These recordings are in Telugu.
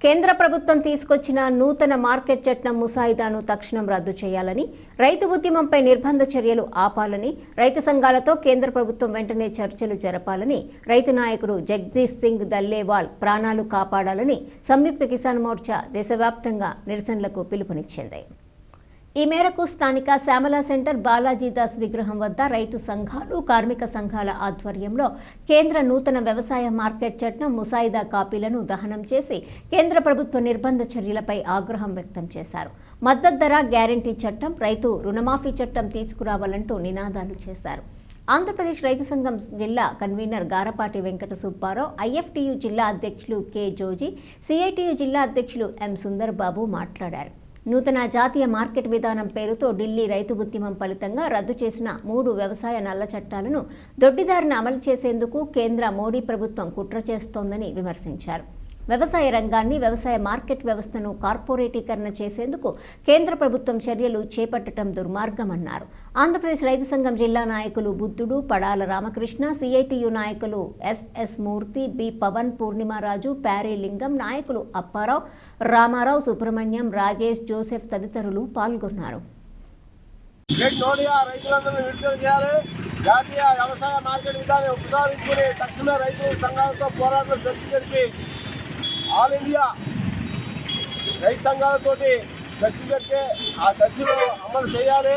కేంద్ర ప్రభుత్వం తీసుకొచ్చిన నూతన మార్కెట్ చట్టం ముసాయిదాను తక్షణం రద్దు చేయాలని రైతు ఉద్యమంపై నిర్బంధ చర్యలు ఆపాలని రైతు సంఘాలతో కేంద్ర ప్రభుత్వం వెంటనే చర్చలు జరపాలని రైతు నాయకుడు జగదీష్ సింగ్ దల్లేవాల్ ప్రాణాలు కాపాడాలని సంయుక్త కిసాన్ మోర్చా దేశవ్యాప్తంగా నిరసనలకు పిలుపునిచ్చింది. ఈ మేరకు స్థానిక శ్యామల సెంటర్ బాలాజీదాస్ విగ్రహం వద్ద రైతు సంఘాలు కార్మిక సంఘాల ఆధ్వర్యంలో కేంద్ర నూతన వ్యవసాయ మార్కెట్ చట్టం ముసాయిదా కాపీలను దహనం చేసి కేంద్ర ప్రభుత్వ నిర్బంధ చర్యలపై ఆగ్రహం వ్యక్తం చేశారు. మద్దతు ధర గ్యారంటీ చట్టం రైతు రుణమాఫీ చట్టం తీసుకురావాలంటూ నినాదాలు చేశారు. ఆంధ్రప్రదేశ్ రైతు సంఘం జిల్లా కన్వీనర్ గారపాటి వెంకట సుబ్బారావు ఐఎఫ్టియు జిల్లా అధ్యక్షులు కె జోజీ సిఐటియు జిల్లా అధ్యక్షులు ఎం సుందర్ బాబు మాట్లాడారు. నూతన జాతీయ మార్కెట్ విధానం పేరుతో ఢిల్లీ రైతు ఉద్యమం ఫలితంగా రద్దు చేసిన మూడు వ్యవసాయ నల్ల చట్టాలను దొడ్డిదారిన అమలు చేసేందుకు కేంద్ర మోడీ ప్రభుత్వం కుట్ర చేస్తోందని విమర్శించారు. వ్యవసాయ రంగాన్ని వ్యవసాయ మార్కెట్ వ్యవస్థను కార్పొరేటీకరణ చేసేందుకు కేంద్ర ప్రభుత్వం చర్యలు చేపట్టడం దుర్మార్గమన్నారు. ఆంధ్రప్రదేశ్ రైతు సంఘం జిల్లా నాయకులు బుద్ధుడు పడాల రామకృష్ణ సిఐటియు నాయకులు ఎస్ఎస్ మూర్తి బి పవన్ పూర్ణిమారాజు ప్యారీ లింగం నాయకులు అప్పారావు రామారావు సుబ్రహ్మణ్యం రాజేష్ జోసెఫ్ తదితరులు పాల్గొన్నారు. రైతులందరూ విడుదల చేయాలి. జాతీయ వ్యవసాయ మార్కెట్ విధానం ఉపసంహరించుకుని తక్షణమే రైతు సంఘాలతో పోరాటం జరిపి ఆల్ ఇండియా రైతు సంఘాలతోటి చర్చ జరిపి ఆ చర్చలు అమలు చేయాలి.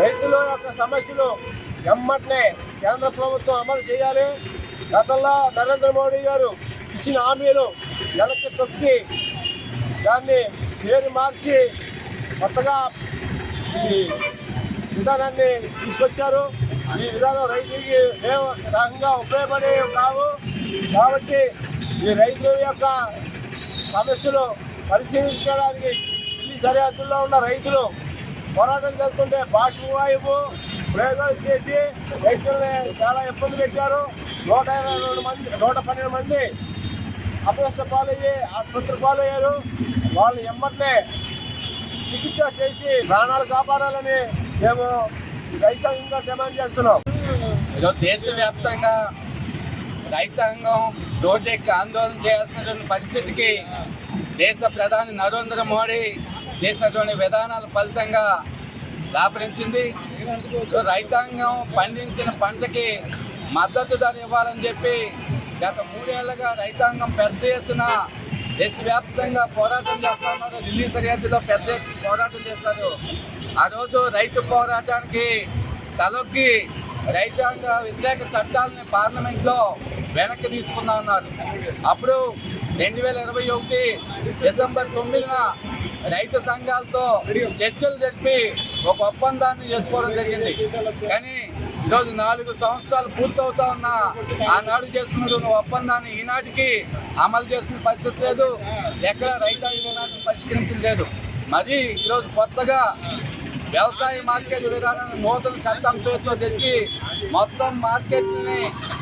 రైతుల యొక్క సమస్యలు ఎమ్మటనే కేంద్ర ప్రభుత్వం అమలు చేయాలి. గతంలో నరేంద్ర మోడీ గారు ఇచ్చిన హామీలు వెనక్కి తొక్కి దాన్ని పేరు మార్చి కొత్తగా ఈ విధానాన్ని తీసుకొచ్చారు. ఈ విధానం రైతులకి ఏ రకంగా ఉపయోగపడే కావు. కాబట్టి ఈ రైతుల యొక్క సమస్యలు పరిశీలించడానికి ఢిల్లీ సరిహద్దుల్లో ఉన్న రైతులు పోరాటం చేస్తుంటే బాష్పవాయువు ప్రయోగాలు చేసి రైతుల్ని చాలా ఇబ్బంది పెట్టారు. నూట ఇరవై రెండు మంది నూట పన్నెండు మంది అపయస్త పాలయ్యి ఆసుపత్రి పాలయ్యారు. వాళ్ళు ఎమ్మటనే చికిత్స చేసి ప్రాణాలు కాపాడాలని మేము రైతాంగంగా డిమాండ్ చేస్తున్నాం. ఈరోజు దేశవ్యాప్తంగా రైతాంగం రోడ్డెక్కి ఆందోళన చేయాల్సినటువంటి పరిస్థితికి దేశ ప్రధాని నరేంద్ర మోడీ చేసినటువంటి విధానాల ఫలితంగా దాపరించింది రైతాంగం పండించిన పంటకి మద్దతు ధర ఇవ్వాలని చెప్పి గత మూడేళ్ళుగా రైతాంగం పెద్ద ఎత్తున దేశవ్యాప్తంగా పోరాటం చేస్తా ఉన్నారు. ఢిల్లీ సరిహద్దులో పెద్ద ఎత్తున పోరాటం చేశారు. ఆ రోజు రైతు పోరాటానికి తలొగ్గి రైతాంగ వ్యతిరేక చట్టాలని పార్లమెంట్లో వెనక్కి తీసుకున్నా ఉన్నారు అప్పుడు రెండు వేల ఇరవై ఒకటి డిసెంబర్ తొమ్మిదిన రైతు సంఘాలతో చర్చలు జరిపి ఒక ఒప్పందాన్ని చేసుకోవడం జరిగింది. కానీ ఈరోజు నాలుగు సంవత్సరాలు పూర్తవుతా ఉన్న ఆనాడు చేసుకున్న ఒప్పందాన్ని ఈనాటికి అమలు చేస్తున్న పరిస్థితి లేదు. ఎక్కడ రైతాంగ పరిష్కరించడం పరిష్కరించలేదు మరి ఈరోజు కొత్తగా వ్యవసాయ మార్కెట్ విధానాన్ని నూతన చట్టం పేరుతో తెచ్చి మొత్తం మార్కెట్ని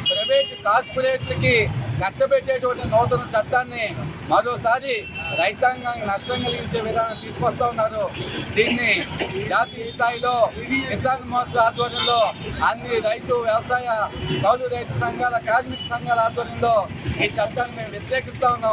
ప్రైవేట్ కార్పొరేట్లకి కట్టబెట్టేటువంటి నూతన చట్టాన్ని మరోసారి రైతాంగానికి నష్టం కలిగించే విధానం తీసుకొస్తూ ఉన్నారు. దీన్ని జాతీయ స్థాయిలో కిసాన్ మోర్చా ఆధ్వర్యంలో అన్ని రైతు వ్యవసాయ కౌలు రైతు సంఘాల కార్మిక సంఘాల ఆధ్వర్యంలో ఈ చట్టాన్ని మేము వ్యతిరేకిస్తూ ఉన్నాం.